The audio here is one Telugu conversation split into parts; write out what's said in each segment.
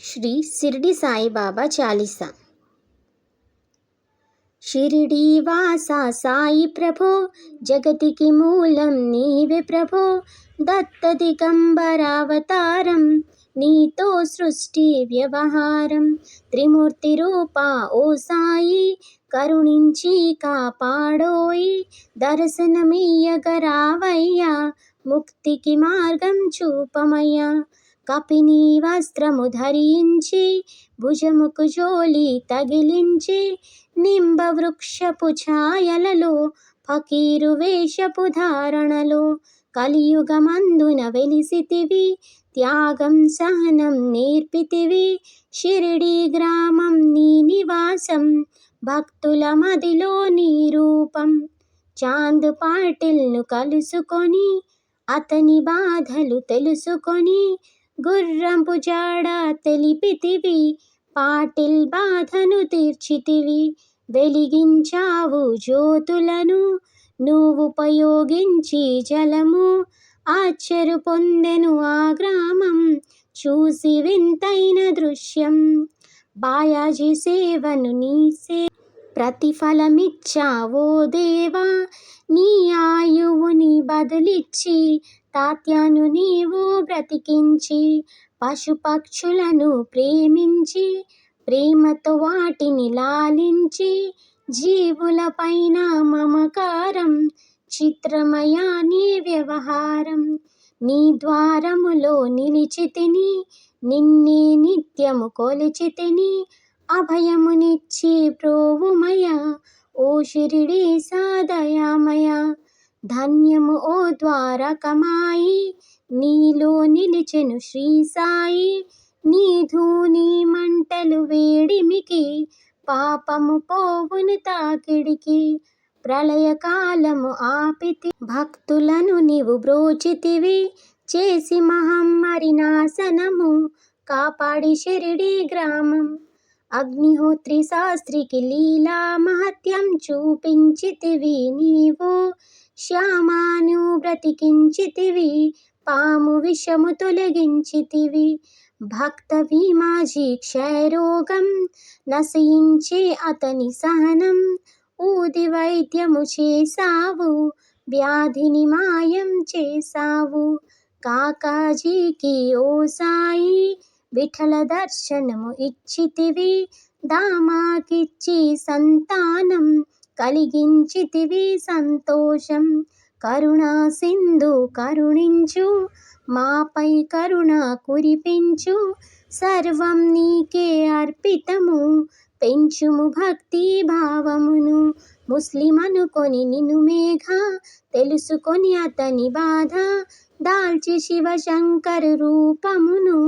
శ్రీ షిరిడి సాయిబాబా చాలీసా. షిరిడి వాసా సాయి ప్రభో జగతికి మూలం నీవే ప్రభో దత్త దిగంబరావతారం నీతో సృష్టి వ్యవహారం త్రిమూర్తి రూప ఓ సాయి కరుణించి కాపాడోయి దర్శనమియ్యగరావయ్యా ముక్తికి మార్గం చూపమయ్యా కపిని వస్త్రము ధరించి భుజముకు జోలి తగిలించి నింబ వృక్షపు ఛాయలలో ఫకీరు వేషపు ధారణలో కలియుగమందున వెలిసితివి త్యాగం సహనం నేర్పితివి షిరిడి గ్రామం నీ నివాసం భక్తుల మదిలో నీ రూపం. చాంద్ పాటిల్ను కలుసుకొని అతని బాధలు తెలుసుకొని గుర్రంపు జాడ తెలిపితివి పాటిల్ బాధను తీర్చితివి. వెలిగించావు జ్యోతులను నువ్వు ఉపయోగించి జలము. ఆశ్చర్య పొందెను ఆ గ్రామం చూసి వింతైన దృశ్యం. బాయాజీ సేవను నీ ప్రతిఫలమిచ్చావో దేవా నీ ఆయువుని బదులిచ్చి తాత్యాను నీవు బ్రతికించి పశుపక్షులను ప్రేమించి ప్రేమతో వాటిని లాలించి జీవులపైన మమకారం చిత్రమయా నీ వ్యవహారం. నీ ద్వారములో నిలిచితిని నిన్నే నిత్యము కొలిచితిని అభయమునిచ్చి ప్రోవుమయ ఓ షిరిడి సాదయామయ. ధన్యము ఓ ద్వారకమాయి నీలో నిలిచెను శ్రీ సాయి. నీ ధూని మంటలు వేడిమికి పాపము పోవును తాకిడికి ప్రళయకాలము ఆపితి భక్తులను నీవు బ్రోచితివి. చేసి మహమ్మరి నాశనము కాపాడి షిరిడి గ్రామం. అగ్నిహోత్రి శాస్త్రికి లీలా మహత్యం చూపించితివి నీవు. శ్యామాను బ్రతికించితివి పాము విషము తొలగించితివి. భక్త భీమాజీ క్షయరోగం నశయించే అతని సహనం. ఊది వైద్యము చేసావు వ్యాధిని మాయం చేసావు కాకాజీకి ఓ సాయి విఠల దర్శనము ఇచ్చితివి దామాకిచ్చి సంతానం కలిగించితివి సంతోషం. కరుణా సింధు కరుణించు మాపై కరుణ కురిపించు సర్వం నీకే అర్పితము పెంచుము భక్తి భావమును. ముస్లిం అనుకొని నిన్ను మేఘ తెలుసుకొని అతని బాధ దాల్చి శివశంకర రూపమును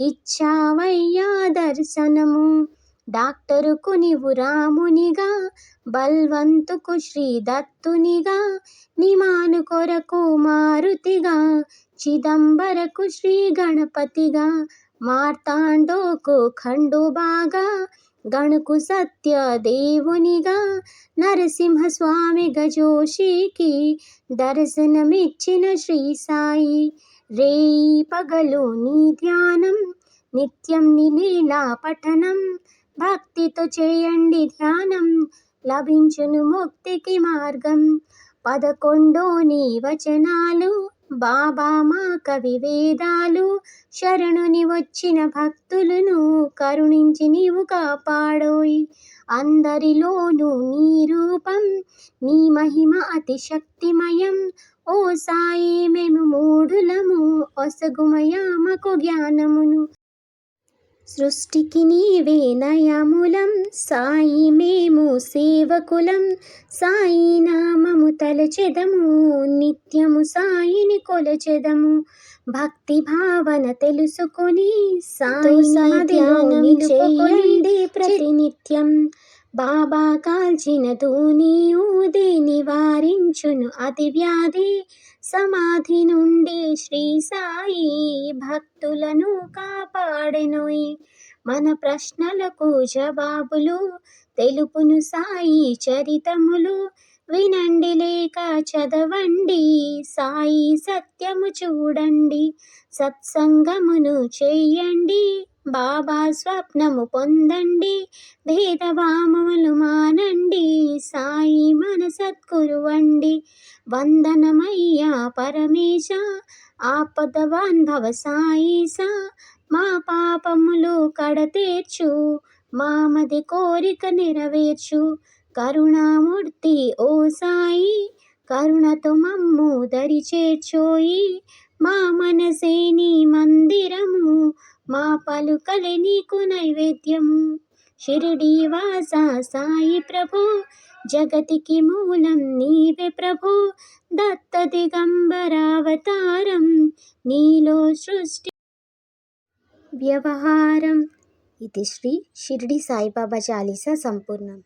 ఇచ్చావయ్యా దర్శనము. డాక్టరుకు నీవు రామునిగా బల్వంతుకు శ్రీ దత్తునిగా నిమాను కొరకు మారుతిగా చిదంబరకు శ్రీ గణపతిగా మార్తాండోకు ఖండుబాగా గణుకు సత్య దేవునిగా నరసింహస్వామి గజోషికి దర్శనమిచ్చిన శ్రీ సాయి. రే పగలు నీ ధ్యానం నిత్యం నిలీలా పఠనం భక్తితో చేయండి ధ్యానం లభించును ముక్తికి మార్గం. పదకొండో నీ వచనాలు బాబా మా కవి వేదాలు శరణుని వచ్చిన భక్తులను కరుణించి నీవు కాపాడోయ్. అందరిలోనూ నీ రూపం నీ మహిమ అతి శక్తిమయం ఓ సాయి మేము మూఢులము ఒసగుమయామకు జ్ఞానమును. సృష్టికి నీవే నయములం. సాయి మేము సేవకులం. సాయి నామము తలచెదము. నిత్యము సాయిని కొలచెదము. భక్తి భావన తెలుసుకొని సాయి ధ్యానం చేయండి ప్రతినిత్యం బాబా కాల్చిన తూని ఊది నివారించును అతి వ్యాధి సమాధి నుండి శ్రీ సాయి భక్తులను కాపాడెనోయ్. మన ప్రశ్నలకు జవాబులు తెలుపును సాయి చరితములు వినండి లేక చదవండి సాయి సత్యము చూడండి సత్సంగమును చేయండి. బాబా స్వప్నము పొందండి భేదభామములు మానండి సాయి మన సద్గురువండి వందనమయ్యా పరమేశ ఆపద బాంధవ సాయిస మా పాపములు కడతేర్చు మామది కోరిక నెరవేర్చు. కరుణామూర్తి ఓ సాయి కరుణతో మమ్ము దరి చేర్చోయి. మా మనసే నీ మందిరము మా పలుకలి నీకు నైవేద్యము. షిరిడి వాస సాయి ప్రభు జగతికి మూలం నీవే ప్రభు. దత్త దిగంబరావతారం నీలో సృష్టి. వ్యవహారం. ఇది శ్రీ షిరిడి సాయిబాబా చాలీసా సంపూర్ణం.